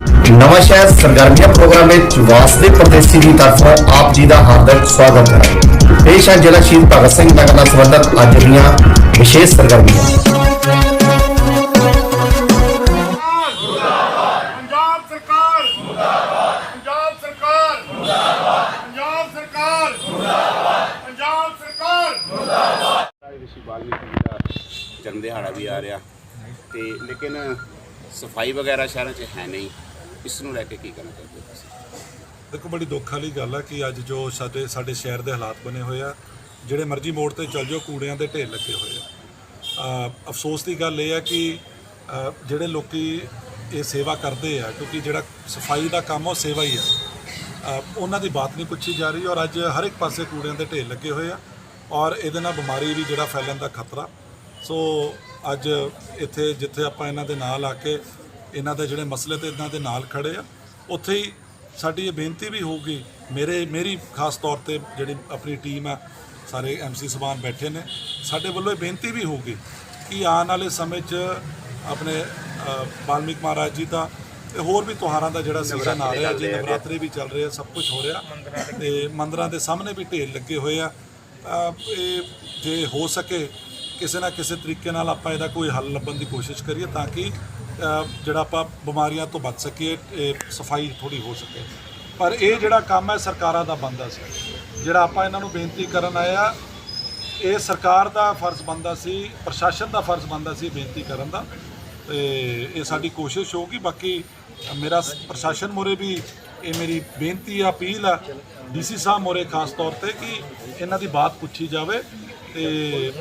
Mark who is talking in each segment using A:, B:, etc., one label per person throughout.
A: ਨਵਾਂ ਸ਼ਹਿਰ ਸਰਗਰਮੀਆਂ ਪ੍ਰੋਗਰਾਮ ਵਿੱਚ ਵਾਸਦੇ ਪ੍ਰਦੇਸ਼ੀ ਦੀ ਤਰਫੋਂ ਆਪ ਜੀ ਦਾ ਹਾਰਦਿਕ ਸਵਾਗਤ ਹੈ। ਪੇਸ਼ ਹੈ ਜ਼ਿਲ੍ਹਾ ਸ਼ਹੀਦ ਭਗਤ ਸਿੰਘ ਨਗਰ ਨਾਲ ਸੰਬੰਧਿਤ ਅੱਜ ਦੀਆਂ ਵਿਸ਼ੇਸ਼ ਸਰਗਰਮੀਆਂ।
B: ਪੰਜਾਬ ਸਰਕਾਰ ਮੁਰਦਾਬਾਦ ਪੰਜਾਬ ਸਰਕਾਰ ਮੁਰਦਾਬਾਦ ਪੰਜਾਬ ਸਰਕਾਰ ਮੁਰਦਾਬਾਦ ਪੰਜਾਬ ਸਰਕਾਰ।
C: ਰਿਸ਼ੀ ਵਾਲਮੀਕੀ ਜੀ ਦਾ ਜਨਮ ਦਿਹਾੜਾ ਵੀ ਆ ਰਿਹਾ ਤੇ ਲੇਕਿਨ ਸਫ਼ਾਈ ਵਗੈਰਾ ਸ਼ਹਿਰਾਂ 'ਚ ਹੈ ਨਹੀਂ। ਇਸ ਨੂੰ ਲੈ ਕੇ ਕੀ ਕਹਿਣਾ ਚਾਹੁੰਦੇ ਹੋ ਤੁਸੀਂ?
D: ਦੇਖੋ, ਬੜੀ ਦੁੱਖ ਵਾਲੀ ਗੱਲ ਆ ਕਿ ਅੱਜ ਜੋ ਸਾਡੇ ਸਾਡੇ ਸ਼ਹਿਰ ਦੇ ਹਾਲਾਤ ਬਣੇ ਹੋਏ ਆ, ਜਿਹੜੇ ਮਰਜ਼ੀ ਮੋੜ ਤੇ ਚੱਲ ਜਾਓ, ਕੂੜਿਆਂ ਦੇ ਢੇਰ ਲੱਗੇ ਹੋਏ ਆ। ਅਫਸੋਸ ਦੀ ਗੱਲ ਇਹ ਆ ਕਿ ਜਿਹੜੇ ਲੋਕੀ ਇਹ ਸੇਵਾ ਕਰਦੇ ਆ, ਕਿਉਂਕਿ ਜਿਹੜਾ ਸਫ਼ਾਈ ਦਾ ਕੰਮ ਉਹ ਸੇਵਾ ਹੀ ਆ। ਉਹਨਾਂ ਦੀ ਬਾਤ ਨਹੀਂ ਪੁੱਛੀ ਜਾ ਰਹੀ, ਔਰ ਅੱਜ ਹਰ ਇੱਕ ਪਾਸੇ ਕੂੜਿਆਂ ਦੇ ਢੇਰ ਲੱਗੇ ਹੋਏ ਆ, ਔਰ ਇਹਦੇ ਨਾਲ ਬਿਮਾਰੀ ਵੀ ਜਿਹੜਾ ਫੈਲਣ ਦਾ ਖਤਰਾ। ਸੋ, ਅੱਜ ਇੱਥੇ, ਜਿੱਥੇ ਆਪਾਂ ਇਹਨਾਂ ਦੇ ਨਾਲ ਆ ਕੇ ਇਹਨਾਂ ਦੇ ਜਿਹੜੇ ਮਸਲੇ ਤੇ ਇਹਨਾਂ ਦੇ ਨਾਲ ਖੜੇ ਆ। ਉੱਥੇ ਹੀ ਸਾਡੀ ਇਹ ਬੇਨਤੀ ਵੀ ਹੋਊਗੀ ਮੇਰੇ ਮੇਰੀ ਖਾਸ ਤੌਰ ਤੇ ਜਿਹੜੀ ਆਪਣੀ ਟੀਮ ਆ ਸਾਰੇ ਐਮਸੀ ਸਬਾਨ ਬੈਠੇ ਨੇ ਸਾਡੇ ਵੱਲੋਂ ਇਹ ਬੇਨਤੀ ਵੀ ਹੋਊਗੀ ਕਿ ਆਉਣ ਵਾਲੇ ਸਮੇਂ 'ਚ ਆਪਣੇ ਅ, ਵਾਲਮੀਕ ਮਹਾਰਾਜ ਜੀ ਦਾ ਤੇ ਹੋਰ ਵੀ ਤਿਉਹਾਰਾਂ ਦਾ ਜਿਹੜਾ ਸੀਜ਼ਨ ਆ ਰਿਹਾ ਜੀ ਨਵਰਾਤਰੇ ਵੀ ਚੱਲ ਰਹੇ ਆ ਸਭ ਕੁਝ ਹੋ ਰਿਹਾ ਤੇ ਮੰਦਰਾਂ ਦੇ ਸਾਹਮਣੇ ਵੀ ਢੇਰ ਲੱਗੇ ਹੋਏ ਆ। ਇਹ ਜੇ ਹੋ ਸਕੇ ਕਿਸੇ ਨਾ ਕਿਸੇ ਤਰੀਕੇ ਨਾਲ ਆਪਾਂ ਇਹਦਾ ਕੋਈ ਹੱਲ ਲੱਭਣ ਦੀ ਕੋਸ਼ਿਸ਼ ਕਰੀਏ ਤਾਂ ਕਿ ਜਿਹੜਾ ਆਪਾਂ ਬਿਮਾਰੀਆਂ ਤੋਂ ਬਚ ਸਕੀਏ, ਇਹ ਸਫ਼ਾਈ ਥੋੜੀ ਹੋ ਸਕੇ। ਪਰ ਇਹ ਜਿਹੜਾ ਕੰਮ ਹੈ, ਸਰਕਾਰਾਂ ਦਾ ਬੰਦਾ ਸੀ। ਜਿਹੜਾ ਆਪਾਂ ਇਹਨਾਂ ਨੂੰ ਬੇਨਤੀ ਕਰਨ ਆਇਆ ਇਹ ਸਰਕਾਰ ਦਾ ਫਰਜ਼ ਬੰਦਾ ਸੀ, ਪ੍ਰਸ਼ਾਸਨ ਦਾ ਫਰਜ਼ ਬੰਦਾ ਸੀ ਬੇਨਤੀ ਕਰਨ ਦਾ। ਤੇ ਇਹ ਸਾਡੀ ਕੋਸ਼ਿਸ਼ ਹੋਊਗੀ, ਬਾਕੀ ਮੇਰਾ ਪ੍ਰਸ਼ਾਸਨ ਮੋਰੇ ਵੀ ਇਹ ਮੇਰੀ ਬੇਨਤੀ ਆ, ਅਪੀਲ ਆ, ਡੀਸੀ ਸਾਹਿਬ ਮੋਰੇ ਖਾਸ ਤੌਰ ਤੇ ਕਿ ਇਹਨਾਂ ਦੀ ਬਾਤ ਪੁੱਛੀ ਜਾਵੇ ਤੇ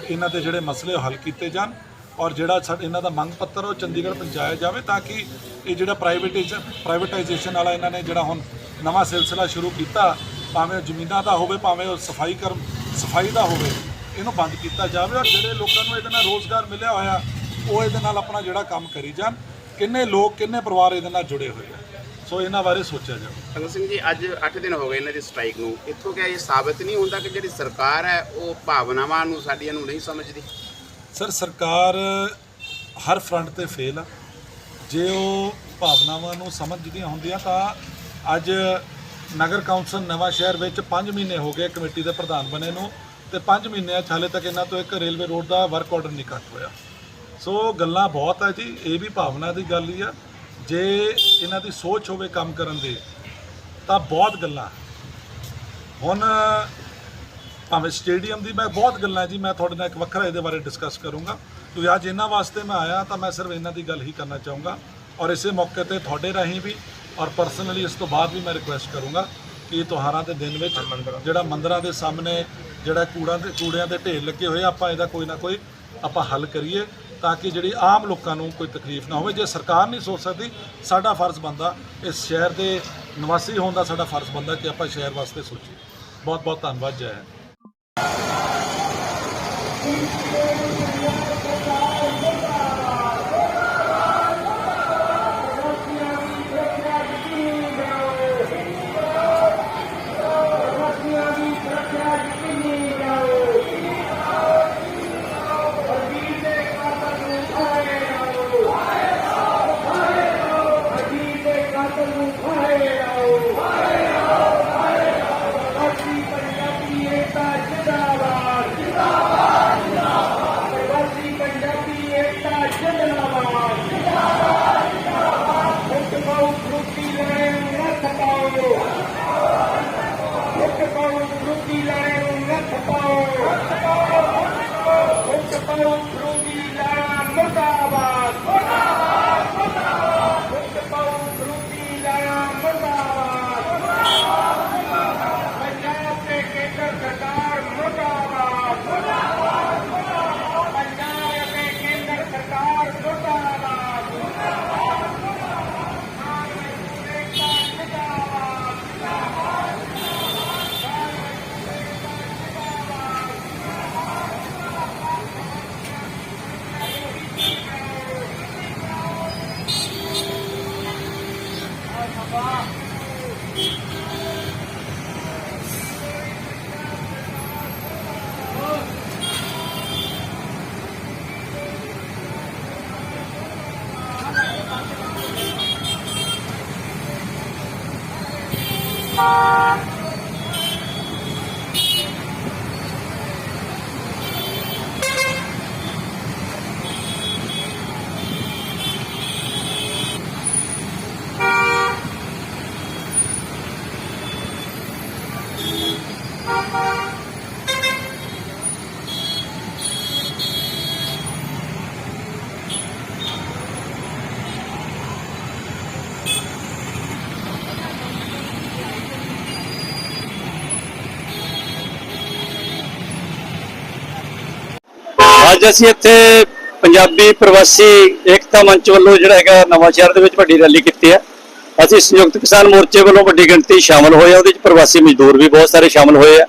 D: ਇਹਨਾਂ ਦੇ ਜਿਹੜੇ ਮਸਲੇ ਉਹ ਹੱਲ ਕੀਤੇ ਜਾਣ। ਔਰ ਜਿਹੜਾ ਸਾਡ ਇਹਨਾਂ ਦਾ ਮੰਗ ਪੱਤਰ ਉਹ ਚੰਡੀਗੜ੍ਹ ਪਹੁੰਚਾਇਆ ਜਾਵੇ ਤਾਂ ਕਿ ਇਹ ਜਿਹੜਾ ਪ੍ਰਾਈਵੇਟਾਈਜ਼ੇਸ਼ਨ ਪ੍ਰਾਈਵੇਟਾਈਜੇਸ਼ਨ ਵਾਲਾ ਇਹਨਾਂ ਨੇ ਜਿਹੜਾ ਹੁਣ ਨਵਾਂ ਸਿਲਸਿਲਾ ਸ਼ੁਰੂ ਕੀਤਾ, ਭਾਵੇਂ ਉਹ ਜ਼ਮੀਨਾਂ ਦਾ ਹੋਵੇ, ਭਾਵੇਂ ਉਹ ਸਫ਼ਾਈ ਕਰਮ ਸਫ਼ਾਈ ਦਾ ਹੋਵੇ, ਇਹਨੂੰ ਬੰਦ ਕੀਤਾ ਜਾਵੇ ਔਰ ਜਿਹੜੇ ਲੋਕਾਂ ਨੂੰ ਇਹਦੇ ਨਾਲ ਰੋਜ਼ਗਾਰ ਮਿਲਿਆ ਹੋਇਆ, ਉਹ ਇਹਦੇ ਨਾਲ ਆਪਣਾ ਜਿਹੜਾ ਕੰਮ ਕਰੀ ਜਾਣ। ਕਿੰਨੇ ਲੋਕ, ਕਿੰਨੇ ਪਰਿਵਾਰ ਇਹਦੇ ਨਾਲ ਜੁੜੇ ਹੋਏ ਆ? ਸੋ ਇਹਨਾਂ ਬਾਰੇ ਸੋਚਿਆ ਜਾਵੇ।
C: ਭਗਤ ਸਿੰਘ ਜੀ, ਅੱਜ 8 ਦਿਨ ਹੋ ਗਏ ਇਹਨਾਂ ਦੀ ਸਟ੍ਰਾਈਕ ਨੂੰ। ਇੱਥੋਂ ਕਿਆ ਇਹ ਸਾਬਤ ਨਹੀਂ ਹੁੰਦਾ ਕਿ ਜਿਹੜੀ ਸਰਕਾਰ ਹੈ, ਉਹ ਭਾਵਨਾਵਾਂ ਨੂੰ ਸਾਡੀਆਂ ਨੂੰ ਨਹੀਂ ਸਮਝਦੀ?
D: ਸਰ, ਸਰਕਾਰ ਹਰ ਫਰੰਟ ਤੇ ਫੇਲ ਆ। ਜੇ ਉਹ ਭਾਵਨਾਵਾਂ ਨੂੰ ਸਮਝਦੀਆਂ ਹੁੰਦੀਆਂ ਤਾਂ ਅੱਜ ਨਗਰ ਕੌਂਸਲ ਨਵਾਂ ਸ਼ਹਿਰ ਵਿੱਚ 5 ਮਹੀਨੇ ਹੋ ਗਏ ਕਮੇਟੀ ਦੇ ਪ੍ਰਧਾਨ ਬਣੇ ਨੂੰ ਤੇ 5 ਮਹੀਨਿਆਂ 'ਚ ਹਾਲੇ ਤੱਕ ਇਹਨਾਂ ਤੋਂ ਇੱਕ ਰੇਲਵੇ ਰੋਡ ਦਾ ਵਰਕ ਆਰਡਰ ਨਹੀਂ ਕੱਟ ਹੋਇਆ। ਸੋ ਗੱਲਾਂ ਬਹੁਤ ਆ ਜੀ, ਇਹ ਵੀ ਭਾਵਨਾ ਦੀ ਗੱਲ ਹੀ ਆ। ਜੇ ਇਹਨਾਂ ਦੀ ਸੋਚ ਹੋਵੇ ਕੰਮ ਕਰਨ ਦੀ, ਤਾਂ ਬਹੁਤ ਗੱਲਾਂ। ਹੁਣ ਭਾਵੇਂ ਸਟੇਡੀਅਮ ਦੀ ਮੈਂ ਬਹੁਤ ਗੱਲਾਂ ਜੀ ਮੈਂ ਤੁਹਾਡੇ ਨਾਲ ਇੱਕ ਵੱਖਰਾ ਇਹਦੇ ਬਾਰੇ ਡਿਸਕਸ ਕਰੂੰਗਾ। ਕਿਉਂਕਿ ਅੱਜ ਇਹਨਾਂ ਵਾਸਤੇ ਮੈਂ ਆਇਆ ਤਾਂ ਮੈਂ ਸਿਰਫ ਇਹਨਾਂ ਦੀ ਗੱਲ ਹੀ ਕਰਨਾ ਚਾਹੂੰਗਾ। ਔਰ ਇਸੇ ਮੌਕੇ ਤੇ ਤੁਹਾਡੇ ਰਾਹੀਂ ਵੀ ਔਰ ਪਰਸਨਲੀ ਇਸ ਤੋਂ ਬਾਅਦ ਵੀ ਮੈਂ ਰਿਕੁਐਸਟ ਕਰੂੰਗਾ ਕਿ ਤਿਉਹਾਰਾਂ ਦੇ ਦਿਨ ਵਿੱਚ ਜਿਹੜਾ ਮੰਦਰਾਂ ਦੇ ਸਾਹਮਣੇ ਜਿਹੜਾ ਕੂੜਾ ਦੇ ਕੂੜਿਆਂ ਦੇ ਢੇਰ ਲੱਗੇ ਹੋਏ ਆਪਾਂ ਇਹਦਾ ਕੋਈ ਨਾ ਕੋਈ ਆਪਾਂ ਹੱਲ ਕਰੀਏ ਤਾਂ ਕਿ ਜਿਹੜੀ ਆਮ ਲੋਕਾਂ ਨੂੰ ਕੋਈ ਤਕਲੀਫ ਨਾ ਹੋਵੇ। ਜੇ ਸਰਕਾਰ ਨਹੀਂ ਸੋਚ ਸਕਦੀ ਸਾਡਾ ਫਰਜ਼ ਬੰਦਾ ਇਸ ਸ਼ਹਿਰ ਦੇ ਨਿਵਾਸੀ ਹੋਣ ਦਾ ਸਾਡਾ ਫਰਜ਼ ਬੰਦਾ ਕਿ ਆਪਾਂ ਸ਼ਹਿਰ ਵਾਸਤੇ ਸੋਚੀਏ। ਬਹੁਤ ਬਹੁਤ ਧੰਨਵਾਦ ਜੈ ਹਿੰਦ।
B: Thank you. po.
E: ਅੱਜ ਅਸੀਂ ਇੱਥੇ ਪੰਜਾਬੀ ਪ੍ਰਵਾਸੀ ਏਕਤਾ ਮੰਚ ਵੱਲੋਂ ਜਿਹੜਾ ਹੈਗਾ ਨਵਾਂ ਸ਼ਹਿਰ ਦੇ ਵਿੱਚ ਵੱਡੀ ਰੈਲੀ ਕੀਤੀ ਹੈ। ਅਸੀਂ ਸੰਯੁਕਤ ਕਿਸਾਨ ਮੋਰਚੇ ਵੱਲੋਂ ਵੱਡੀ ਗਿਣਤੀ ਸ਼ਾਮਲ ਹੋਏ ਆ, ਉਹਦੇ ਵਿੱਚ ਪ੍ਰਵਾਸੀ ਮਜ਼ਦੂਰ ਵੀ ਬਹੁਤ ਸਾਰੇ ਸ਼ਾਮਲ ਹੋਏ ਆ।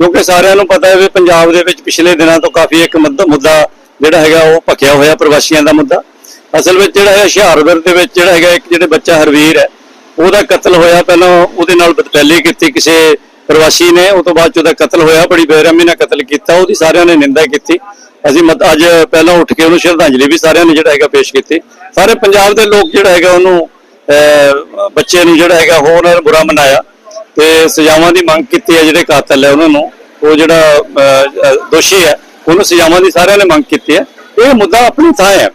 E: ਕਿਉਂਕਿ ਸਾਰਿਆਂ ਨੂੰ ਪਤਾ ਹੈ ਵੀ ਪੰਜਾਬ ਦੇ ਵਿੱਚ ਪਿਛਲੇ ਦਿਨਾਂ ਤੋਂ ਕਾਫੀ ਇੱਕ ਮੁੱਦਾ ਜਿਹੜਾ ਹੈਗਾ ਉਹ ਭਖਿਆ ਹੋਇਆ ਪ੍ਰਵਾਸੀਆਂ ਦਾ ਮੁੱਦਾ। ਅਸਲ ਵਿੱਚ ਜਿਹੜਾ ਹੈ ਹੁਸ਼ਿਆਰਪੁਰ ਦੇ ਵਿੱਚ ਜਿਹੜਾ ਹੈਗਾ ਇੱਕ ਜਿਹੜੇ ਬੱਚਾ ਹਰਵੀਰ ਹੈ, ਉਹਦਾ ਕਤਲ ਹੋਇਆ। ਪਹਿਲਾਂ ਉਹਦੇ ਨਾਲ ਬਦਫੈਲੀ ਕੀਤੀ, ਕਿਸੇ ਪ੍ਰਵਾਸੀ ਨੇ, ਉਹ ਤੋਂ ਬਾਅਦ 'ਚ ਉਹਦਾ ਕਤਲ ਹੋਇਆ, ਬੜੀ ਬੇਰਹਿਮੀ ਨਾਲ ਕਤਲ ਕੀਤਾ, ਉਹਦੀ ਸਾਰਿਆਂ ਨੇ ਨਿੰਦਾ ਕੀਤੀ। ਅਸੀਂ ਮਤ, ਅੱਜ ਪਹਿਲਾਂ ਉੱਠ ਕੇ ਉਹਨੂੰ ਸ਼ਰਧਾਂਜਲੀ ਵੀ ਸਾਰਿਆਂ ਨੇ ਜਿਹੜਾ ਹੈਗਾ ਪੇਸ਼ ਕੀਤੀ। ਸਾਰੇ ਪੰਜਾਬ ਦੇ ਲੋਕ ਜਿਹੜਾ ਹੈਗਾ ਉਹਨੂੰ ਬੱਚੇ ਨੂੰ ਜਿਹੜਾ ਹੈਗਾ ਹੋਰ ਬੁਰਾ ਮਨਾਇਆ। ਤੇ ਸਜ਼ਾਵਾਂ ਦੀ ਮੰਗ ਕੀਤੀ ਹੈ, ਜਿਹੜੇ ਕਾਤਲ ਹੈ ਉਹਨਾਂ ਨੂੰ, ਉਹ ਜਿਹੜਾ ਦੋਸ਼ੀ ਹੈ, ਉਹਨੂੰ ਸਜ਼ਾਵਾਂ ਦੀ ਸਾਰਿਆਂ ਨੇ ਮੰਗ ਕੀਤੀ ਹੈ। ਇਹ ਮੁੱਦਾ ਆਪਣੀ ਥਾਂ ਹੈ।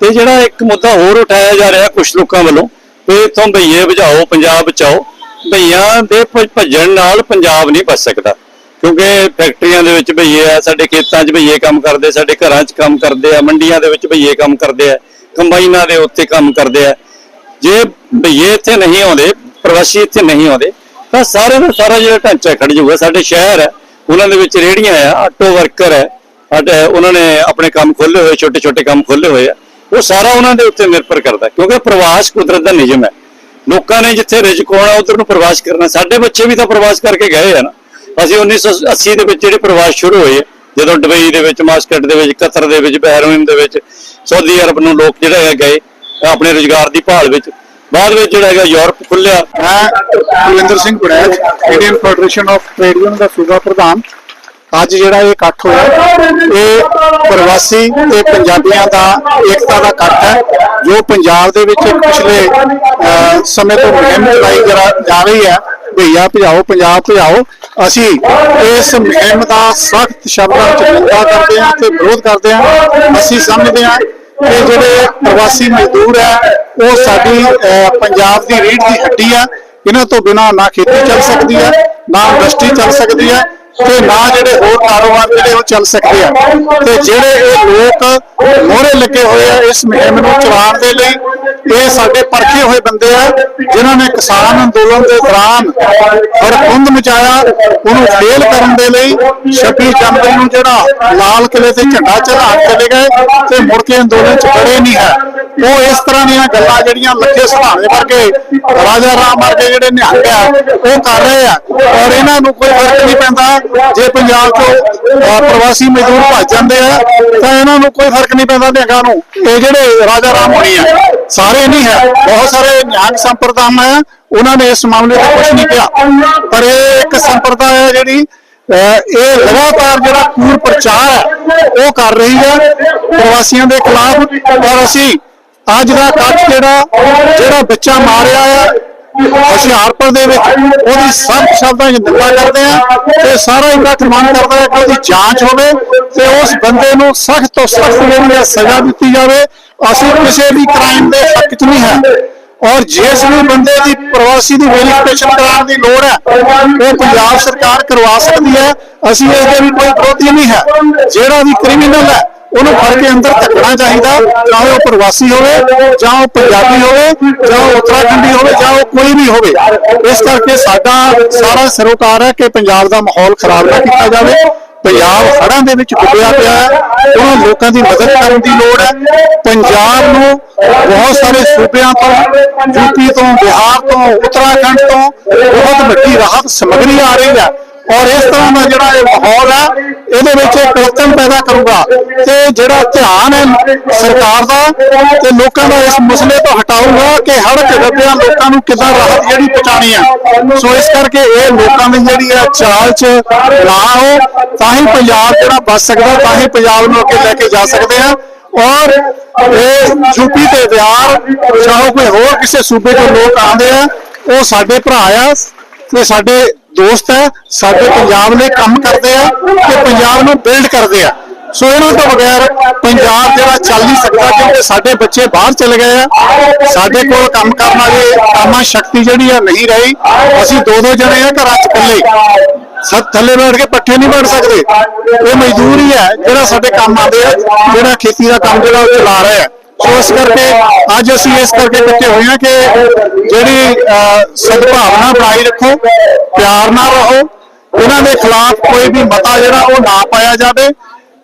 E: ਤੇ ਜਿਹੜਾ ਇੱਕ ਮੁੱਦਾ ਹੋਰ ਉਠਾਇਆ ਜਾ ਰਿਹਾ ਕੁਝ ਲੋਕਾਂ ਵੱਲੋਂ ਕਿ ਇਥੋਂ ਭਈਏ ਬੁਝਾਓ, ਪੰਜਾਬ ਬਚਾਓ ਭਈਆਂ ਦੇ ਭੱਜਣ ਨਾਲ ਪੰਜਾਬ ਨਹੀਂ ਬਚ ਸਕਦਾ। ਕਿਉਂਕਿ ਫੈਕਟਰੀਆਂ ਦੇ ਵਿੱਚ ਭਈਏ ਆ, ਸਾਡੇ ਖੇਤਾਂ 'ਚ ਭਈਏ ਕੰਮ ਕਰਦੇ ਸਾਡੇ ਘਰਾਂ 'ਚ ਕੰਮ ਕਰਦੇ ਆ, ਮੰਡੀਆਂ ਦੇ ਵਿੱਚ ਭਈਏ ਕੰਮ ਕਰਦੇ ਆ, ਕੰਬਾਈਨਾਂ ਦੇ ਉੱਤੇ ਕੰਮ ਕਰਦੇ ਆ। ਜੇ ਭਈਏ ਇੱਥੇ ਨਹੀਂ ਆਉਂਦੇ, ਪ੍ਰਵਾਸੀ ਇੱਥੇ ਨਹੀਂ ਆਉਂਦੇ, ਤਾਂ ਸਾਰੇ ਦਾ ਸਾਰਾ ਜਿਹੜਾ ਢਾਂਚਾ ਖੜ ਜਾਊਗਾ। ਸਾਡੇ ਸ਼ਹਿਰ ਹੈ ਉਹਨਾਂ ਦੇ ਵਿੱਚ ਰੇਹੜੀਆਂ ਆ, ਆਟੋ ਵਰਕਰ ਹੈ ਸਾਡੇ ਉਹਨਾਂ ਨੇ ਆਪਣੇ ਕੰਮ ਖੋਲੇ ਹੋਏ ਛੋਟੇ ਛੋਟੇ ਕੰਮ ਖੋਲ੍ਹੇ ਹੋਏ ਆ। ਉਹ ਸਾਰਾ ਉਹਨਾਂ ਦੇ ਉੱਤੇ ਨਿਰਭਰ ਕਰਦਾ, ਕਿਉਂਕਿ ਪ੍ਰਵਾਸ ਕੁਦਰਤ ਦਾ ਨਿਯਮ ਹੈ। ਲੋਕਾਂ ਨੇ ਜਿੱਥੇ ਰਿਜ਼ਕ ਹੋਣਾ ਉਧਰ ਨੂੰ ਪ੍ਰਵਾਸ ਕਰਨਾ। ਸਾਡੇ ਬੱਚੇ ਵੀ ਤਾਂ ਪ੍ਰਵਾਸ ਕਰਕੇ ਗਏ ਆ ਨਾ। ਅਸੀਂ 1980 ਦੇ ਵਿੱਚ ਜਿਹੜੇ ਪ੍ਰਵਾਸ ਸ਼ੁਰੂ ਹੋਏ ਜਦੋਂ ਦੁਬਈ ਦੇ ਵਿੱਚ ਮਾਸਕਟ ਦੇ ਵਿੱਚ, ਕਤਰ ਦੇ ਵਿੱਚ ਬਹਿਰੀਨ ਦੇ ਵਿੱਚ, ਸਾਊਦੀ ਅਰਬ ਨੂੰ ਲੋਕ ਜਿਹੜਾ ਹੈ ਗਏ ਆਪਣੇ ਰੋਜ਼ਗਾਰ ਦੀ ਭਾਲ ਵਿੱਚ। ਬਾਅਦ ਵਿੱਚ ਜਿਹੜਾ ਹੈਗਾ ਯੂਰਪ ਖੁੱਲਿਆ
F: ਮੈਂ Kulinder Singh Guraij Indian Federation of Trade Union ਦਾ ਸੂਬਾ ਪ੍ਰਧਾਨ। ਅੱਜ ਜਿਹੜਾ ਇਹ ਇਕੱਠ ਹੋਇਆ ਇਹ ਪ੍ਰਵਾਸੀ ਤੇ ਪੰਜਾਬੀਆਂ ਦਾ ਏਕਤਾ ਦਾ ਇਕੱਠ ਹੈ ਜੋ ਪੰਜਾਬ ਦੇ ਵਿੱਚ ਪਿਛਲੇ ਸਮੇਂ ਤੋਂ ਮੁਹਿੰਮ ਚਲਾਈ ਜਾ ਰਹੀ ਹੈ ਭਈਆ ਭਜਾਓ ਪੰਜਾਬ ਭਜਾਓ ਅਸੀਂ ਇਸ ਮੁਹਿੰਮ ਦਾ ਸਖਤ ਸ਼ਬਦਾਂ ਵਿੱਚ ਨਿੰਦਾ ਕਰਦੇ ਹਾਂ ਤੇ ਵਿਰੋਧ ਕਰਦੇ ਹਾਂ। ਅਸੀਂ ਸਮਝਦੇ ਹਾਂ ਕਿ ਜਿਹੜੇ ਪ੍ਰਵਾਸੀ ਮਜ਼ਦੂਰ ਹੈ ਉਹ ਸਾਡੀ ਅਹ, ਪੰਜਾਬ ਦੀ ਰੀੜ੍ਹ ਦੀ ਹੱਡੀ ਹੈ। ਇਹਨਾਂ ਤੋਂ ਬਿਨਾ ਨਾ ਖੇਤੀ ਚੱਲ ਸਕਦੀ ਹੈ ਨਾ ਇੰਡਸਟਰੀ ਚੱਲ ਸਕਦੀ ਹੈ। ਤੇ ਨਾ ਜਿਹੜੇ ਹੋਰ ਕਾਰੋਬਾਰ ਜਿਹੜੇ ਉਹ ਚੱਲ ਸਕਦੇ ਆ। ਤੇ ਜਿਹੜੇ ਇਹ ਲੋਕ ਮੋਹਰੇ ਲੱਗੇ ਹੋਏ ਆ ਇਸ ਮੁਹਿੰਮ ਨੂੰ ਚਲਾਉਣ ਦੇ ਲਈ ਇਹ ਸਾਡੇ ਪਰਖੇ ਹੋਏ ਬੰਦੇ ਆ, ਜਿਨ੍ਹਾਂ ਨੇ ਕਿਸਾਨ ਅੰਦੋਲਨ ਦੇ ਦੌਰਾਨ ਹਰਕੁੰਦ ਮਚਾਇਆ, ਉਹਨੂੰ ਫੇਲ ਕਰਨ ਦੇ ਲਈ 26 ਜਨਵਰੀ ਨੂੰ ਜਿਹੜਾ ਲਾਲ ਕਿਲੇ ਤੇ ਝੰਡਾ ਚੜ੍ਹਾ ਕੇ ਚਲੇ ਗਏ ਤੇ ਮੁੜ ਕੇ ਅੰਦੋਲਨ ਚ ਖੜੇ ਨਹੀਂ ਹੈ। ਉਹ ਇਸ ਤਰ੍ਹਾਂ ਦੀਆਂ ਗੱਲਾਂ ਜਿਹੜੀਆਂ ਲੱਖੇ ਸੁਧਾਣੇ ਵਰਗੇ, ਰਾਜਾ ਰਾਮ ਵਰਗੇ ਜਿਹੜੇ ਨਿਹੰਗ ਆ, ਉਹ ਕਰ ਰਹੇ ਆ। ਔਰ ਇਹਨਾਂ ਨੂੰ ਕੋਈ ਫ਼ਰਕ ਨਹੀਂ ਪੈਂਦਾ। ਜੇ ਪੰਜਾਬ ਚੋਂ ਪ੍ਰਵਾਸੀ ਮਜ਼ਦੂਰ ਭੱਜ ਜਾਂਦੇ ਆ, ਤਾਂ ਇਹਨਾਂ ਨੂੰ ਕੋਈ ਫ਼ਰਕ ਨਹੀਂ ਪੈਂਦਾ ਨਿਹੰਗਾਂ ਨੂੰ। ਇਹ ਜਿਹੜੇ ਰਾਜਾ ਰਾਮ ਹੋਣੀ ਆ, ਸਾਰੇ ਨਹੀਂ ਹੈ। ਬਹੁਤ ਸਾਰੇ ਨਿਹੰਗ ਸੰਪਰਦਾਵਾਂ ਆ ਉਹਨਾਂ ਨੇ ਇਸ ਮਾਮਲੇ ਤੇ ਕੁਝ ਨਹੀਂ ਕਿਹਾ। ਪਰ ਇਹ ਇੱਕ ਸੰਪਰਦਾ ਹੈ ਜਿਹੜੀ ਇਹ ਲਗਾਤਾਰ ਜਿਹੜਾ ਕੂੜ ਪ੍ਰਚਾਰ ਹੈ, ਉਹ ਕਰ ਰਹੀ ਹੈ ਪ੍ਰਵਾਸੀਆਂ ਦੇ ਖਿਲਾਫ। ਔਰ ਅਸੀਂ ਅੱਜ ਦਾ ਕੱਟ ਜਿਹੜਾ ਜਿਹੜਾ ਬੱਚਾ ਮਾਰਿਆ ਹੈ ਹੁਸ਼ਿਆਰਪੁਰ ਦੇ ਵਿੱਚ ਉਹਦੀ ਸਭ ਸ਼ਬਦਾਂ 'ਚ ਨਿੰਦਾ ਕਰਦੇ ਆ ਤੇ ਸਾਰਾ ਇਕੱਠ ਮੰਗ ਕਰਦਾ ਹੈ ਕਿ ਉਹਦੀ ਜਾਂਚ ਹੋਵੇ ਤੇ ਉਸ ਬੰਦੇ ਨੂੰ ਸਖਤ ਤੋਂ ਸਖਤ ਜਿਹੜੀ ਸਜ਼ਾ ਦਿੱਤੀ ਜਾਵੇ। ਅਸੀਂ ਕਿਸੇ ਵੀ ਕ੍ਰਾਈਮ ਦੇ ਹੱਕ 'ਚ ਨਹੀਂ ਹੈ। ਔਰ ਜਿਸ ਵੀ ਬੰਦੇ ਦੀ ਪ੍ਰਵਾਸੀ ਦੀ ਵੈਰੀਫਿਕੇਸ਼ਨ ਕਰਾਉਣ ਦੀ ਲੋੜ ਹੈ, ਉਹ ਪੰਜਾਬ ਸਰਕਾਰ ਕਰਵਾ ਸਕਦੀ ਹੈ। ਅਸੀਂ ਇਸ ਦੇ ਵੀ ਕੋਈ ਵਿਰੋਧੀ ਨਹੀਂ ਹੈ। ਜਿਹੜਾ ਵੀ ਕ੍ਰਿਮੀਨਲ ਹੈ ਉਹਨੂੰ ਫੜ ਕੇ ਅੰਦਰ ਧੱਕਣਾ ਚਾਹੀਦਾ, ਚਾਹੇ ਉਹ ਪ੍ਰਵਾਸੀ ਹੋਵੇ, ਜਾਂ ਉਹ ਪੰਜਾਬੀ ਹੋਵੇ, ਜਾਂ ਉਹ ਉੱਤਰਾਖੰਡੀ ਹੋਵੇ, ਜਾਂ ਉਹ ਕੋਈ ਵੀ ਹੋਵੇ। ਇਸ ਕਰਕੇ ਸਾਡਾ ਸਾਰਾ ਸਰੋਕਾਰ ਹੈ ਕਿ ਪੰਜਾਬ ਦਾ ਮਾਹੌਲ ਖਰਾਬ ਨਾ ਕੀਤਾ ਜਾਵੇ। ਪੰਜਾਬ ਹੜ੍ਹਾਂ ਦੇ ਵਿੱਚ ਡੁੱਬਿਆ ਪਿਆ ਹੈ। ਉਹਨਾਂ ਲੋਕਾਂ ਦੀ ਮਦਦ ਕਰਨ ਦੀ ਲੋੜ ਹੈ। ਪੰਜਾਬ ਨੂੰ ਬਹੁਤ ਸਾਰੇ ਸੂਬਿਆਂ ਤੋਂ ਯੂਪੀ ਤੋਂ, ਬਿਹਾਰ ਤੋਂ, ਉੱਤਰਾਖੰਡ ਤੋਂ ਬਹੁਤ ਵੱਡੀ ਰਾਹਤ ਸਮੱਗਰੀ ਆ ਰਹੀ ਹੈ। ਔਰ ਇਸ ਤਰ੍ਹਾਂ ਦਾ ਜਿਹੜਾ ਇਹ ਮਾਹੌਲ ਹੈ ਇਹਦੇ ਵਿੱਚ ਇੱਕ ਪੈਦਾ ਕਰੂਗਾ ਤੇ ਜਿਹੜਾ ਧਿਆਨ ਹੈ ਸਰਕਾਰ ਦਾ, ਤੇ ਲੋਕਾਂ ਦਾ ਇਸ ਮਸਲੇ ਤੋਂ ਹਟਾਊਗਾ ਕਿ ਹੜ੍ਹ ਚ ਲੋਕਾਂ ਨੂੰ ਕਿੱਦਾਂ ਰਾਹਤ ਜਿਹੜੀ ਪਹੁੰਚਾਣੀ ਹੈ ਸੋ ਇਸ ਕਰਕੇ ਇਹ ਲੋਕਾਂ ਦੀ ਜਿਹੜੀ ਹੈ ਚਾਲ ਚ ਨਾ ਹੋ ਤਾਂ ਹੀ ਪੰਜਾਬ ਜਿਹੜਾ ਬਚ ਸਕਦਾ, ਤਾਂ ਹੀ ਪੰਜਾਬ ਨੂੰ ਅੱਗੇ ਲੈ ਕੇ ਜਾ ਸਕਦੇ ਆ। ਔਰ ਇਹ ਯੂਪੀ ਤੇ ਬਿਹਾਰ ਚਾਹੋ ਕੋਈ ਹੋਰ ਕਿਸੇ ਸੂਬੇ ਤੋਂ ਲੋਕ ਆਉਂਦੇ ਆ, ਉਹ ਸਾਡੇ ਭਰਾ ਆ, ਤੇ ਸਾਡੇ ਦੋਸਤ ਹੈ, ਸਾਡੇ ਪੰਜਾਬ ਲਈ ਕੰਮ ਕਰਦੇ ਆ ਤੇ ਪੰਜਾਬ ਨੂੰ ਬਿਲਡ ਕਰਦੇ ਆ। ਸੋ ਇਹਨਾਂ ਤੋਂ ਬਗੈਰ ਪੰਜਾਬ ਜਿਹੜਾ ਚੱਲ ਨਹੀਂ ਸਕਦਾ ਕਿਉਂਕਿ ਸਾਡੇ ਬੱਚੇ ਬਾਹਰ ਚਲੇ ਗਏ ਆ। ਸਾਡੇ ਕੋਲ ਕੰਮ ਕਰਨ ਵਾਲੇ ਕਾਮਾ ਸ਼ਕਤੀ ਜਿਹੜੀ ਆ ਨਹੀਂ ਰਹੀ। ਅਸੀਂ ਦੋ ਦੋ ਜਣੇ ਆ ਘਰਾਂ 'ਚ ਇਕੱਲੇ। ਸੱਤ ਥੱਲੇ ਬੈਠ ਕੇ ਪੱਠੇ ਨਹੀਂ ਬਣ ਸਕਦੇ। ਇਹ ਮਜ਼ਦੂਰੀ ਹੈ ਜਿਹੜਾ ਸਾਡੇ ਕੰਮ ਆਉਂਦੇ ਆ, ਜਿਹੜਾ ਖੇਤੀ ਦਾ ਕੰਮ ਜਿਹੜਾ ਉਹ ਚਲਾ ਰਿਹਾ ਹੈ ਸੋ ਇਸ ਕਰਕੇ ਅੱਜ ਅਸੀਂ ਇਸ ਕਰਕੇ ਇਕੱਠੇ ਹੋਏ ਹਾਂ ਕਿ ਜਿਹੜੀ ਸਦਭਾਵਨਾ ਬਣਾਈ ਰੱਖੋ, ਪਿਆਰ ਨਾਲ ਰਹੋ। ਉਹਨਾਂ ਦੇ ਖਿਲਾਫ ਕੋਈ ਵੀ ਮਤਾ ਜਿਹੜਾ ਉਹ ਨਾ ਪਾਇਆ ਜਾਵੇ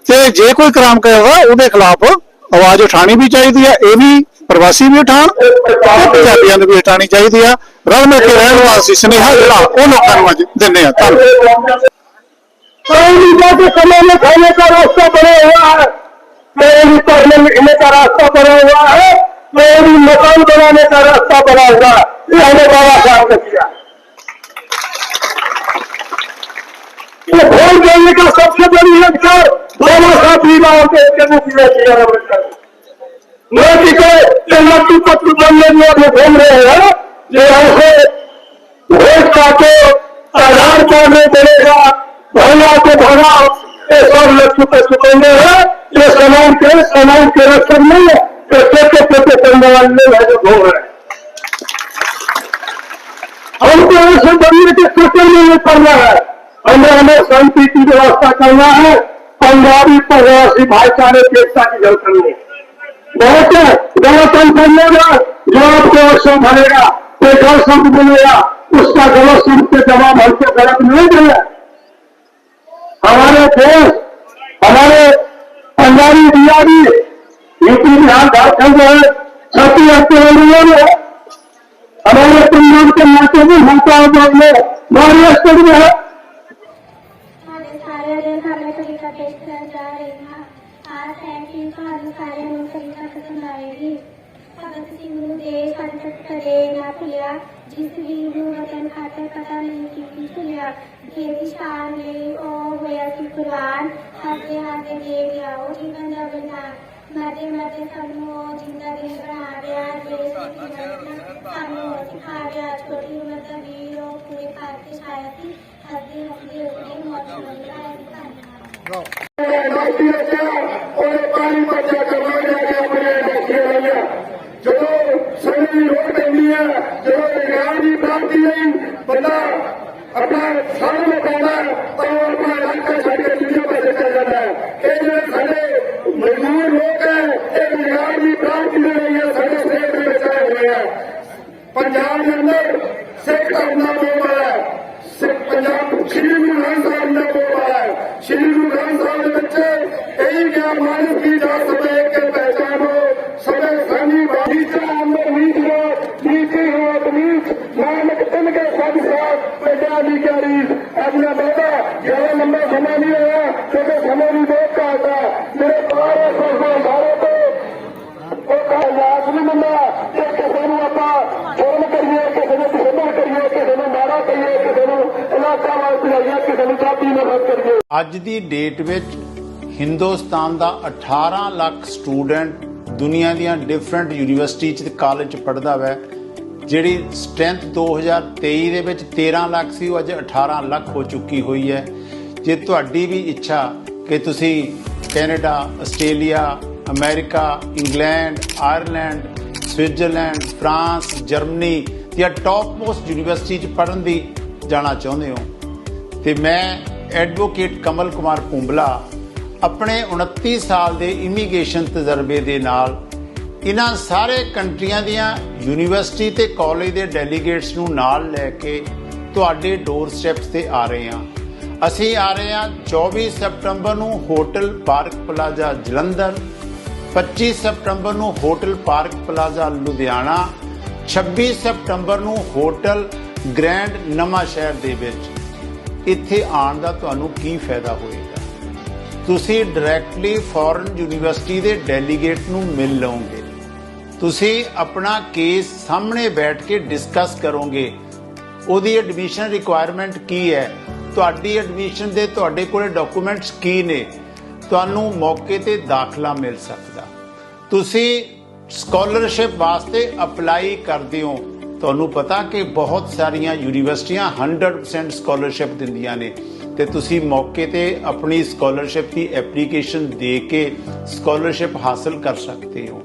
F: ਤੇ ਜੇ ਕੋਈ ਕ੍ਰਾਮ ਕਰੇਗਾ ਉਹਦੇ ਖਿਲਾਫ ਆਵਾਜ਼ ਉਠਾਣੀ ਵੀ ਚਾਹੀਦੀ ਹੈ। ਇਹ ਵੀ ਪ੍ਰਵਾਸੀ ਵੀ ਉਠਾਣ ਤੇ ਪੰਜਾਬੀਆਂ ਨੂੰ ਵੀ ਉਠਾਣੀ ਚਾਹੀਦੀ ਆ ਰਲ ਮਿਲ ਕੇ ਰਹਿਣ ਵਾਸੀ ਸੁਨੇਹਾ ਜਿਹੜਾ, ਉਹ ਲੋਕਾਂ ਨੂੰ ਅੱਜ ਦਿੰਦੇ ਆ ਧੰਨਵਾਦ।
B: ਕੋਈ ਵੀ ਜੇ ਸਮੇਂ ਨੇ ਖਾਣੇ ਦਾ ਰਸਤਾ ਬਣਿਆ ਹੋਇਆ मेरी पढ़ने का रास्ता बना हुआ है। मेरी मकान बनाने का रास्ता बना हुआ है। ये हमें बाबा साहब ने किया। वोट देने का सबसे बड़ी अवसर बाबा साहब भीमराव अंबेडकर ने मोदी ये लट्टू पट्टू बनने में अभी घूम रहे हैं ये ऐसे वोट का तो आधार कार्ड में मिलेगा। भैया को भगा ये सब लट्टू पे चुकेंगे हैं। ये समाज के समाज के रक्षक नहीं है पेटे पेटे करने वाले लोग हैं जो हैं हमको ऐसे बनने के सोचने में नहीं पड़ना है हमें हमें शांति की व्यवस्था करना है पंजाबी प्रवासी भाईचारे की एकता की ज़रूरत नहीं है बहुत गणतंत्र मिलेगा जो आपको अवसर भरेगा कोई गलत शब्द बोलेगा उसका गलत शब्द के जवाब हमको गलत नहीं देगा हमारे देश हमारे पंजाबी बिहारी यूपी बिहार झारखंड है छठी अस्ट्रेलिया में हमारे पंजाब के नाते भी हमको आज़ाद में महाराष्ट्र में है।
G: आज ऐसी ਭਗਤ ਸਿੰਘ ਨੂੰ ਦੇਸ਼ ਸੰਤਤ ਕਰੇ ਨਾ ਭੁੱਲਿਆ, ਜਿਸ ਵੀਰ ਨੂੰ ਵਤਨ ਖਾਤਰ ਪਤਾ ਨਹੀਂ ਕੀਤੀ ਭੁੱਲਿਆ। ਜੇ ਕਿਸਾਨ ਲਈ ਉਹ ਹੋਇਆ ਸੀ ਕੁਰਾਨ। ਹੱਦੇ ਹੱਦੇ ਦੇ ਗਿਆ ਉਹ ਜੀਵਨ ਦਾ ਬਲਿਦਾਨ ਮਰਦੇ ਮਰਦੇ ਸਾਨੂੰ ਉਹ ਜਿੰਦਾ ਦਿਲ ਬਣਾ ਰਿਹਾ ਦੇਸ਼ ਦੀ ਸਾਨੂੰ ਉਹ ਸਿਖਾ ਰਿਹਾ। ਛੋਟੀ ਉਮਰ ਦਾ ਵੀਰ ਉਹ ਪੂਰੇ ਭਾਰਤ ਚ ਆਇਆ ਸੀ। ਹੱਦੇ ਹੱਦੇ ਉਹਨੇ ਮੌਤ ਮੰਗਿਆ ਹੈ ਧੰਨਵਾਦ।
B: ਬਾਕੀ ਰੱਖਿਆ ਉਹਨੇ ਪਾਣੀ ਬੱਚਾ ਕਰਵਾ ਜਾ ਕੇ ਆਪਣੇ ਬੱਚੇ ਲਈਆ ਜਦੋਂ ਸੋਨੀ ਰੋਕ ਪੈਂਦੀ ਹੈ ਜਦੋਂ ਵਿਗਿਆਨ ਦੀ ਪ੍ਰਾਪਤੀ ਲਈ ਬੰਦਾ ਆਪਣਾ ਸਾਹ ਲਗਾਉਂਦਾ ਹੈ, ਤਾਂ ਉਹ ਆਪਣਾ ਇਲਾਕਾ ਛੱਡ ਕੇ ਦੂਜੇ ਪਾਸੇ ਚਲ ਜਾਂਦਾ ਹੈ ਇਹ ਜਿਹੜੇ ਸਾਡੇ ਮਜ਼ਦੂਰ ਲੋਕ ਹੈ ਇਹ ਵਿਗਿਆਨ ਦੀ ਪ੍ਰਾਪਤੀ ਦੇ ਲਈ ਹੈ, ਸਾਡੇ ਸਟੇਟ ਦੇ ਵਿੱਚ ਆਏ ਹੋਏ ਹੈ ਪੰਜਾਬ ਦੇ ਅੰਦਰ ਸਿੱਖ ਧਰਮ ਦਾ ਬੋਲਬਾਲਾ ਹੈ ਸਿੱਖ ਪੰਜਾਬ ਸ਼੍ਰੀ ਗੁਰੂ ਗ੍ਰੰਥ ਸਾਹਿਬ ਦਾ ਬੋਲਬਾਲਾ ਹੈ ਸ਼੍ਰੀ ਗੁਰੂ ਗ੍ਰੰਥ ਸਾਹਿਬ ਦੇ ਵਿੱਚ ਇਹ ਗਿਆ ਮਾਨਸ ਕੀ ਜਾ ਸਕੇ ਕਿ ਪਹਿਚਾਨੋ ਸਭੇ ਸਾਂਝੀ ਬਾਣੀ ਚ ਅੰਦਰ ਨੀਚ ਹੋ ਨੀਤੀ ਹੋ ਅਪਨੀਚ ਨਾਨਕ ਤਿੰਨ ਕੇ ਸਭ ਸਾਥ ਪੈਦਾ ਆਪਣਾ ਬਾਬਾ ਜ਼ਿਆਦਾ ਲੰਬਾ ਸਮਾਂ ਨਹੀਂ ਹੋਇਆ, ਕਿਉਂਕਿ ਸਮੇਂ ਦੀ ਬਹੁਤ ਘਾਟ ਹੈ ਮੇਰੇ ਪਾਰੇ ਕੋਲ ਸਾਰੇ ਤੋਂ ਉਹ ਕਾ ਨਹੀਂ ਮੰਨਦਾ ਕਿ ਕਿਸੇ ਨੂੰ ਆਪਾਂ ਫੋਨ ਕਰੀਏ, ਕਿਸੇ ਨੂੰ ਤਸੱਦਰ ਕਰੀਏ, ਕਿਸੇ ਨੂੰ ਮਾਰਾ ਕਰੀਏ ਕਿਸੇ ਨੂੰ ਇਲਾਕਾ ਵਾਲ ਭਜਾਈਏ, ਕਿਸੇ ਨੂੰ ਚਾਪੀ ਨਫ਼ਰਤ ਕਰੀਏ।
H: ਅੱਜ ਦੀ ਡੇਟ ਵਿੱਚ ਹਿੰਦੁਸਤਾਨ ਦਾ 18 ਲੱਖ ਸਟੂਡੈਂਟ ਦੁਨੀਆ ਦੀਆਂ ਡਿਫਰੈਂਟ ਯੂਨੀਵਰਸਿਟੀ ਚ ਕਾਲਜ ਚ ਪੜਦਾ ਵੈ। ਜਿਹੜੀ ਸਟਰੈਂਥ 2023 ਦੇ ਵਿੱਚ 13 ਲੱਖ ਸੀ, ਉਹ ਅੱਜ 18 ਲੱਖ ਹੋ ਚੁੱਕੀ ਹੋਈ ਹੈ। ਜੇ ਤੁਹਾਡੀ ਵੀ ਇੱਛਾ ਕਿ ਤੁਸੀਂ Canada, Australia, America, England, Ireland, Switzerland, France, Germany ਦੀਆਂ ਟੌਪ ਮੋਸਟ ਯੂਨੀਵਰਸਿਟੀ ਚ ਪੜ੍ਹਨ ਦੀ ਜਾਣਾ ਚਾਹੁੰਦੇ ਹੋ, ਤੇ ਮੈਂ ਐਡਵੋਕੇਟ ਕਮਲ ਕੁਮਾਰ ਪੁੰਬਲਾ ਆਪਣੇ 29 ਸਾਲ ਦੇ ਇਮੀਗ੍ਰੇਸ਼ਨ ਤਜਰਬੇ ਦੇ ਨਾਲ ਇਹਨਾਂ ਸਾਰੇ ਕੰਟਰੀਆਂ ਦੀਆਂ ਯੂਨੀਵਰਸਿਟੀ ਤੇ ਕਾਲਜ ਦੇ ਡੈਲੀਗੇਟਸ ਨੂੰ ਨਾਲ ਲੈ ਕੇ ਤੁਹਾਡੇ ਡੋਰ ਸਟੈਪਸ ਤੇ ਆ ਰਹੇ ਹਾਂ। ਅਸੀਂ ਆ ਰਹੇ ਹਾਂ 24 ਸਤੰਬਰ ਨੂੰ ਹੋਟਲ ਪਾਰਕ ਪਲਾਜ਼ਾ ਜਲੰਧਰ 25 ਸਤੰਬਰ ਨੂੰ ਹੋਟਲ ਪਾਰਕ ਪਲਾਜ਼ਾ ਲੁਧਿਆਣਾ 26 ਸਤੰਬਰ ਨੂੰ ਹੋਟਲ ਗ੍ਰੈਂਡ ਨਵਾਂ ਸ਼ਹਿਰ ਦੇ ਵਿੱਚ। ਇੱਥੇ ਆਉਣ ਦਾ ਤੁਹਾਨੂੰ ਕੀ ਫਾਇਦਾ ਹੋਏਗਾ? ਤੁਸੀਂ ਡਾਇਰੈਕਟਲੀ ਫੋਰਨ ਯੂਨੀਵਰਸਿਟੀ ਦੇ ਡੈਲੀਗੇਟ ਨੂੰ ਮਿਲ ਲਓਗੇ। ਤੁਸੀਂ ਆਪਣਾ ਕੇਸ ਸਾਹਮਣੇ ਬੈਠ ਕੇ ਡਿਸਕਸ ਕਰੋਗੇ। ਉਹਦੀ ਐਡਮਿਸ਼ਨ ਰਿਕੁਆਇਰਮੈਂਟ ਕੀ ਹੈ? ਤੁਹਾਡੀ ਐਡਮਿਸ਼ਨ ਦੇ ਤੁਹਾਡੇ ਕੋਲੇ ਡਾਕੂਮੈਂਟਸ ਕੀ ਨੇ? ਤੁਹਾਨੂੰ ਮੌਕੇ ਤੇ ਦਾਖਲਾ ਮਿਲ ਸਕਦਾ। ਤੁਸੀਂ ਸਕਾਲਰਸ਼ਿਪ ਵਾਸਤੇ ਅਪਲਾਈ ਕਰਦੇ ਹੋ। ਤੁਹਾਨੂੰ ਪਤਾ ਕਿ ਬਹੁਤ ਸਾਰੀਆਂ ਯੂਨੀਵਰਸਿਟੀਆਂ 100% ਸਕਾਲਰਸ਼ਿਪ ਦਿੰਦੀਆਂ ਨੇ। ਤੇ ਤੁਸੀਂ ਮੌਕੇ ਤੇ ਆਪਣੀ ਸਕਾਲਰਸ਼ਿਪ ਦੀ ਐਪਲੀਕੇਸ਼ਨ ਦੇ ਕੇ ਸਕਾਲਰਸ਼ਿਪ ਹਾਸਲ ਕਰ ਸਕਦੇ ਹੋ।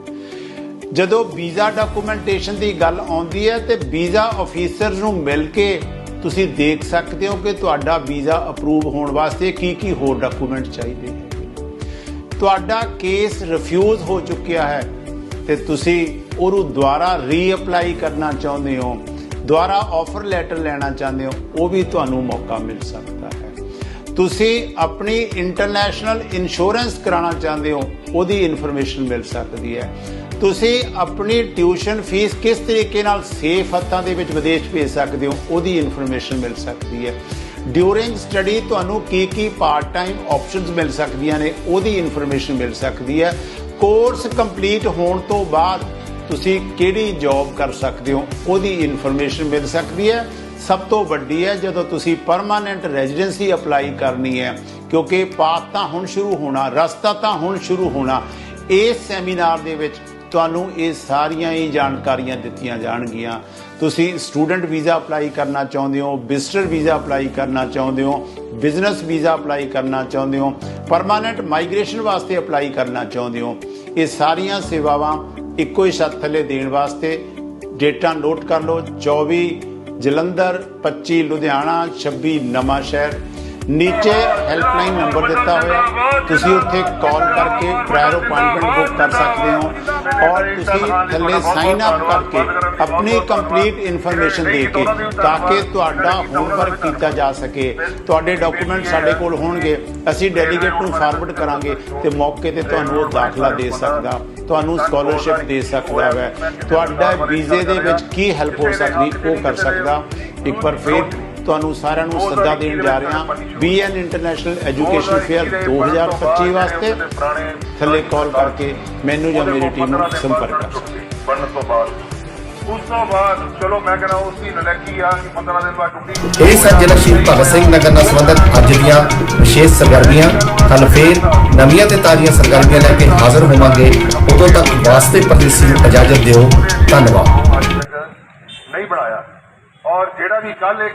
H: ਜਦੋਂ ਵੀਜ਼ਾ ਡਾਕੂਮੈਂਟੇਸ਼ਨ ਦੀ ਗੱਲ ਆਉਂਦੀ ਹੈ ਤੇ ਵੀਜ਼ਾ ਅਫੀਸਰ ਨੂੰ ਮਿਲ ਕੇ ਤੁਸੀਂ ਦੇਖ ਸਕਦੇ ਹੋ ਕਿ ਤੁਹਾਡਾ ਵੀਜ਼ਾ ਅਪਰੂਵ ਹੋਣ ਵਾਸਤੇ ਕੀ ਕੀ ਹੋਰ ਡਾਕੂਮੈਂਟ ਚਾਹੀਦੇ ਹੈ ਤੁਹਾਡਾ ਕੇਸ ਰਿਫਿਊਜ਼ ਹੋ ਚੁੱਕਿਆ ਹੈ ਤੇ ਤੁਸੀਂ ਉਹਨੂੰ ਦੁਬਾਰਾ ਰੀਅਪਲਾਈ ਕਰਨਾ ਚਾਹੁੰਦੇ ਹੋ, ਦੁਬਾਰਾ ਆਫਰ ਲੈਟਰ ਲੈਣਾ ਚਾਹੁੰਦੇ ਹੋ, ਉਹ ਵੀ ਤੁਹਾਨੂੰ ਮੌਕਾ ਮਿਲ ਸਕਦਾ ਹੈ। ਤੁਸੀਂ ਆਪਣੀ ਇੰਟਰਨੈਸ਼ਨਲ ਇੰਸ਼ੋਰੈਂਸ ਕਰਾਉਣਾ ਚਾਹੁੰਦੇ ਹੋ, ਉਹਦੀ ਇਨਫੋਰਮੇਸ਼ਨ ਮਿਲ ਸਕਦੀ ਹੈ। ਤੁਸੀਂ ਆਪਣੀ ਟਿਊਸ਼ਨ ਫੀਸ ਕਿਸ ਤਰੀਕੇ ਨਾਲ ਸੇਫ ਹੱਥਾਂ ਦੇ ਵਿੱਚ ਵਿਦੇਸ਼ ਭੇਜ ਸਕਦੇ ਹੋ, ਉਹਦੀ ਇਨਫੋਰਮੇਸ਼ਨ ਮਿਲ ਸਕਦੀ ਹੈ। ਡਿਊਰਿੰਗ ਸਟੱਡੀ ਤੁਹਾਨੂੰ ਕੀ ਕੀ ਪਾਰਟ ਟਾਈਮ ਆਪਸ਼ਨਸ ਮਿਲ ਸਕਦੀਆਂ ਨੇ, ਉਹਦੀ ਇਨਫੋਰਮੇਸ਼ਨ ਮਿਲ ਸਕਦੀ ਹੈ। ਕੋਰਸ ਕੰਪਲੀਟ ਹੋਣ ਤੋਂ ਬਾਅਦ ਤੁਸੀਂ ਕਿਹੜੀ ਜੌਬ ਕਰ ਸਕਦੇ ਹੋ, ਉਹਦੀ ਇਨਫੋਰਮੇਸ਼ਨ ਮਿਲ ਸਕਦੀ ਹੈ। ਸਭ ਤੋਂ ਵੱਡੀ ਹੈ, ਜਦੋਂ ਤੁਸੀਂ ਪਰਮਾਨੈਂਟ ਰੈਜ਼ੀਡੈਂਸੀ ਅਪਲਾਈ ਕਰਨੀ ਹੈ, ਕਿਉਂਕਿ ਪਾਸ ਤਾਂ ਹੁਣ ਸ਼ੁਰੂ ਹੋਣਾ, ਰਸਤਾ ਤਾਂ ਹੁਣ ਸ਼ੁਰੂ ਹੋਣਾ, ਇਸ ਸੈਮੀਨਾਰ ਦੇ ਵਿੱਚ ਤੁਹਾਨੂੰ ਇਹ ਸਾਰੀਆਂ ਹੀ ਜਾਣਕਾਰੀਆਂ ਦਿੱਤੀਆਂ ਜਾਣਗੀਆਂ। ਤੁਸੀਂ ਸਟੂਡੈਂਟ ਵੀਜ਼ਾ ਅਪਲਾਈ ਕਰਨਾ ਚਾਹੁੰਦੇ ਹੋ ਵਿਜ਼ਟਰ ਵੀਜ਼ਾ ਅਪਲਾਈ ਕਰਨਾ ਚਾਹੁੰਦੇ ਹੋ ਬਿਜ਼ਨਸ ਵੀਜ਼ਾ ਅਪਲਾਈ ਕਰਨਾ ਚਾਹੁੰਦੇ ਹੋ ਪਰਮਾਨੈਂਟ ਮਾਈਗ੍ਰੇਸ਼ਨ ਵਾਸਤੇ ਅਪਲਾਈ ਕਰਨਾ ਚਾਹੁੰਦੇ ਹੋ, ਇਹ ਸਾਰੀਆਂ ਸੇਵਾਵਾਂ ਇੱਕੋ ਹੀ ਛੱਤ ਥੱਲੇ ਦੇਣ ਵਾਸਤੇ ਡੇਟਾ ਨੋਟ ਕਰ ਲਓ। 24 ਜਲੰਧਰ 25 ਲੁਧਿਆਣਾ 26 ਨਵਾਂ ਸ਼ਹਿਰ ਨੀਚੇ ਹੈਲਪਲਾਈਨ ਨੰਬਰ ਦਿੱਤਾ ਹੋਇਆ। ਤੁਸੀਂ ਉੱਥੇ ਕਾਲ ਕਰਕੇ ਪ੍ਰਾਇਰ ਅਪਾਇੰਟਮੈਂਟ ਬੁੱਕ ਕਰ ਸਕਦੇ ਹੋ। ਔਰ ਤੁਸੀਂ ਥੱਲੇ ਸਾਈਨ ਅਪ ਕਰਕੇ ਆਪਣੀ ਕੰਪਲੀਟ ਇਨਫੋਰਮੇਸ਼ਨ ਦੇ ਕੇ ਤਾਂ ਕਿ ਤੁਹਾਡਾ ਹੋਮਵਰਕ ਕੀਤਾ ਜਾ ਸਕੇ। ਤੁਹਾਡੇ ਡਾਕੂਮੈਂਟ ਸਾਡੇ ਕੋਲ ਹੋਣਗੇ। ਅਸੀਂ ਡੈਲੀਗੇਟ ਨੂੰ ਫਾਰਵਰਡ ਕਰਾਂਗੇ ਤੇ ਮੌਕੇ ਤੇ ਤੁਹਾਨੂੰ ਉਹ ਦਾਖਲਾ ਦੇ ਸਕਦਾ, ਤੁਹਾਨੂੰ ਸਕਾਲਰਸ਼ਿਪ ਦੇ ਸਕਦਾ ਹੈ। ਤੁਹਾਡਾ ਵੀਜ਼ੇ ਦੇ ਵਿੱਚ ਕੀ ਹੈਲਪ ਹੋ ਸਕਦੀ, ਉਹ ਕਰ ਸਕਦਾ। ਇੱਕ ਵਾਰ ਫਿਰ ਤੁਹਾਨੂੰ ਸਾਰਿਆਂ ਨੂੰ ਸੱਦਾ ਦੇਣ ਜਾ ਰਹੇ। ਹਾਂ ਬੀਐਨ ਇੰਟਰਨੈਸ਼ਨਲ ਐਜੂਕੇਸ਼ਨ ਫੇਅਰ 2025 ਵਾਸਤੇ ਥੱਲੇ ਕਾਲ ਕਰਕੇ ਮੈਨੂੰ ਜਾਂ ਮੇਰੀ ਟੀਮ ਨੂੰ ਸੰਪਰਕ ਕਰ। ਸਕਦੇ
B: ਬਣਨ ਤੋਂ ਬਾਅਦ। ਉਸ ਤੋਂ ਬਾਅਦ ਚਲੋ ਮੈਂ ਕਹਿੰਦਾ ਉਸ ਦੀ ਨਲੈਕੀ ਆ ਕਿ 15 ਦਿਨ ਬਾਅਦ ਟੁੱਟੀ
A: ਇਹ ਸਨ ਜ਼ਿਲ੍ਹਾ ਸ਼ਹੀਦ ਭਗਤ ਸਿੰਘ ਨਗਰ ਨਾਲ ਸੰਬੰਧਿਤ ਅੱਜ ਦੀਆਂ ਵਿਸ਼ੇਸ਼ ਸਰਗਰਮੀਆਂ ਕੱਲ ਫੇਰ ਨਵੀਆਂ ਤੇ ਤਾਜ਼ੀਆਂ ਸਰਗਰਮੀਆਂ ਲੈ ਕੇ ਹਾਜ਼ਰ ਹੋਵਾਂਗੇ। ਉਦੋਂ ਤੱਕ ਵਾਸਤੇ ਪ੍ਰਦੇਸੀ ਨੂੰ ਇਜਾਜ਼ਤ ਦਿਓ। ਧੰਨਵਾਦ।
B: ਨਹੀਂ ਬਣਾਇਆ। ਔਰ ਜਿਹੜਾ ਵੀ ਕੱਲ